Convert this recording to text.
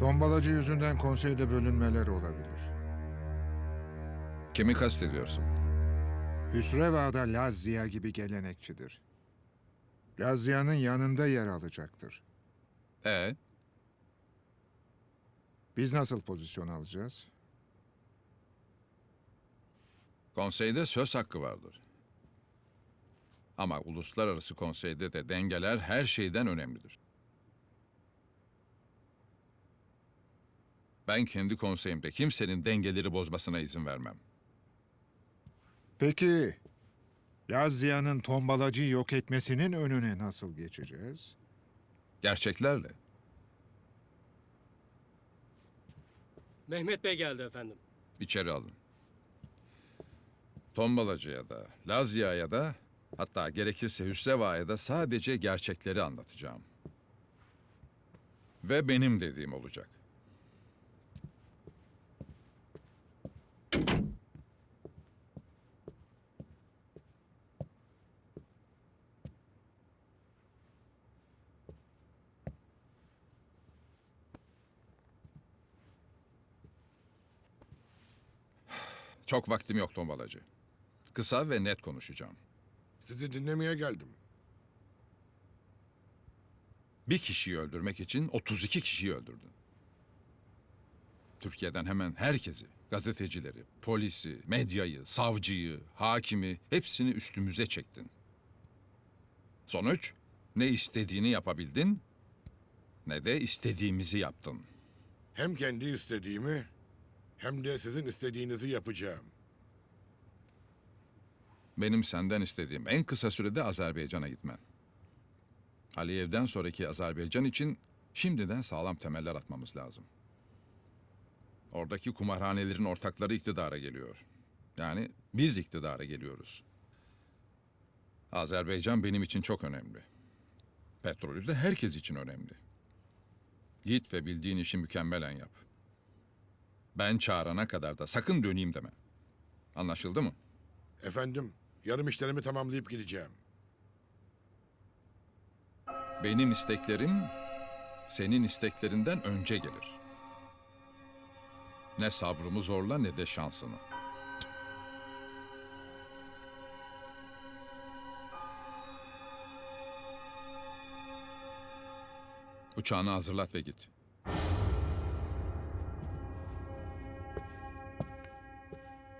Tombalacı yüzünden konseyde bölünmeler olabilir. Kimi kastediyorsun? Hüsreva'da Lazia gibi gelenekçidir. Lazia'nın yanında yer alacaktır. E Biz nasıl pozisyon alacağız? konseyde söz hakkı vardır. Ama uluslararası konseyde de dengeler her şeyden önemlidir. Ben kendi konseyimde kimsenin dengeleri bozmasına izin vermem. Peki Lazia'nın tombalacıyı yok etmesinin önüne nasıl geçeceğiz? Gerçeklerle. Mehmet Bey geldi efendim. İçeri alın. Tombalacıya da, Lazia'ya da, hatta gerekirse Hüsreva'ya da sadece gerçekleri anlatacağım. Ve benim dediğim olacak. Çok vaktim yok tombalacı. Kısa ve net konuşacağım. Sizi dinlemeye geldim. Bir kişiyi öldürmek için 32 kişiyi öldürdün. Türkiye'den hemen herkesi, gazetecileri, polisi, medyayı, savcıyı, hakimi hepsini üstümüze çektin. Sonuç ne istediğini yapabildin ne de istediğimizi yaptın. Hem kendi istediğimi hem de sizin istediğinizi yapacağım. Benim senden istediğim en kısa sürede Azerbaycan'a gitmen. Aliyev'den sonraki Azerbaycan için şimdiden sağlam temeller atmamız lazım. Oradaki kumarhanelerin ortakları iktidara geliyor. Yani biz iktidara geliyoruz. Azerbaycan benim için çok önemli. Petrolü de herkes için önemli. Git ve bildiğin işi mükemmelen yap. Ben çağırana kadar da sakın döneyim deme. Anlaşıldı mı? Efendim, yarım işlerimi tamamlayıp gideceğim. Benim isteklerim senin isteklerinden önce gelir. Ne sabrımı zorla ne de şansını. Uçağını hazırlat ve git.